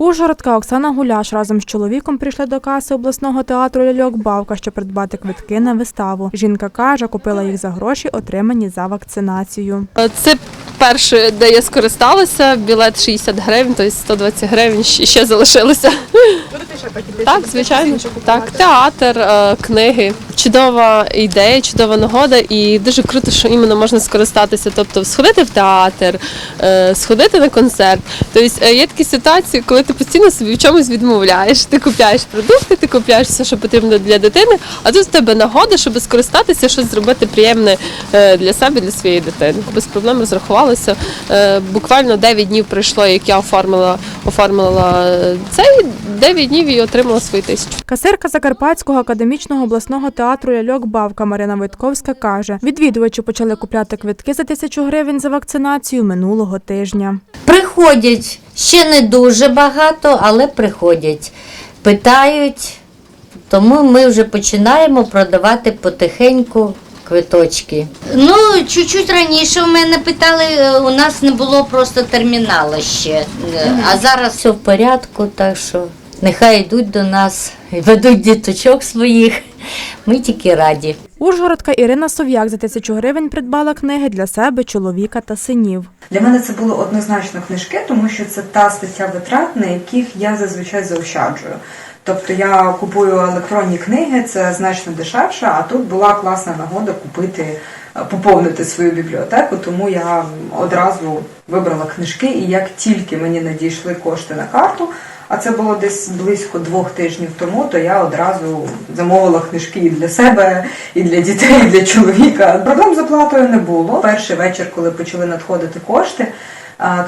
Ужгородка Оксана Гуляш разом з чоловіком прийшли до каси обласного театру ляльок Бавка, щоб придбати квитки на виставу. Жінка каже, купила їх за гроші, отримані за вакцинацію. Е, Це перше, де я скористалася. Білет 60 гривень, тобто 120 гривень ще ще залишилося. Так, звичайно. Так, театр, е, книги. Чудова ідея, чудова нагода, і дуже круто, що іменно можна скористатися. Тобто сходити в театр, е, сходити на концерт. Тобто е, є такі ситуації, коли ти постійно собі в чомусь відмовляєш. Ти купляєш продукти, ти купляєш все, що потрібно для дитини, а тут в тебе нагода, щоб скористатися, щось зробити приємне е, для себе, для своєї дитини. Без проблем розрахувалася. Е, Буквально 9 днів пройшло, як я оформила, оформила цей 9 днів і отримала свої тисячу. Касирка Закарпатського академічного обласного театру ляльок Бавка Марина Войтковська каже, відвідувачі почали купляти квитки за тисячу гривень за вакцинацію минулого тижня. Приходять ще не дуже багато, але приходять, питають. Тому ми вже починаємо продавати потихеньку квиточки. Ну, чуть-чуть раніше в мене питали, е, у нас не було просто термінала ще. Е, А зараз все в порядку, так що нехай йдуть до нас, ведуть діточок своїх. Ми тільки раді. Ужгородка Ірина Сов'як за тисячу гривень придбала книги для себе, чоловіка та синів. Для мене це були однозначно книжки, тому що це та стаття витрат, на яких я зазвичай заощаджую. Тобто я купую електронні книги, це значно дешевше, а тут була класна нагода купити, поповнити свою бібліотеку, тому я одразу вибрала книжки, і як тільки мені надійшли кошти на карту, а це було десь близько двох тижнів тому, то я одразу замовила книжки і для себе, і для дітей, і для чоловіка. Проблем з оплатою не було. Перший вечір, коли почали надходити кошти,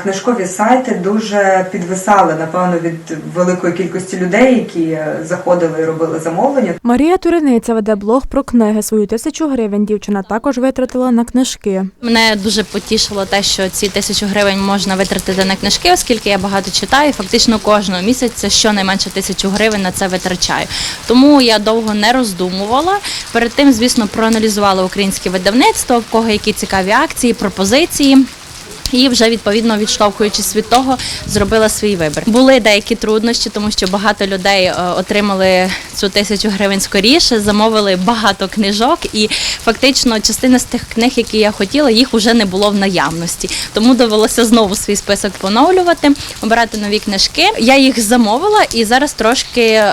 книжкові сайти дуже підвисали, напевно, від великої кількості людей, які е, заходили і робили замовлення. Марія Туриниця веде блог про книги. Свою тисячу гривень дівчина також витратила на книжки. Мене дуже потішило те, що ці тисячу гривень можна витратити на книжки, оскільки я багато читаю. Фактично кожного місяця щонайменше тисячу гривень на це витрачаю. Тому я довго не роздумувала. Перед тим, звісно, проаналізувала українське видавництво, в кого які цікаві акції, пропозиції. І вже відповідно відштовхуючись від того, зробила свій вибір. Були деякі труднощі, тому що багато людей е, отримали цю тисячу гривень скоріше, замовили багато книжок, і фактично частина з тих книг, які я хотіла, їх вже не було в наявності. Тому довелося знову свій список поновлювати, обирати нові книжки. Я їх замовила і зараз трошки.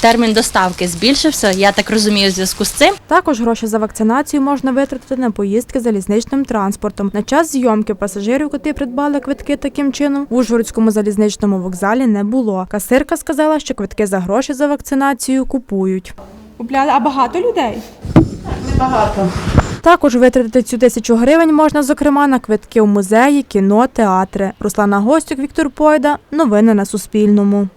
Термін доставки збільшився, я так розумію, в зв'язку з цим. Також гроші за вакцинацію можна витратити на поїздки залізничним транспортом. На час зйомки пасажирів, котрі придбали квитки таким чином, в Ужгородському залізничному вокзалі не було. Касирка сказала, що квитки за гроші за вакцинацію купують. Купляли, а багато людей? Багато. Також витратити цю тисячу гривень можна, зокрема, на квитки у музеї, кіно, театри. Руслана Гостюк, Віктор Пойда. Новини на Суспільному.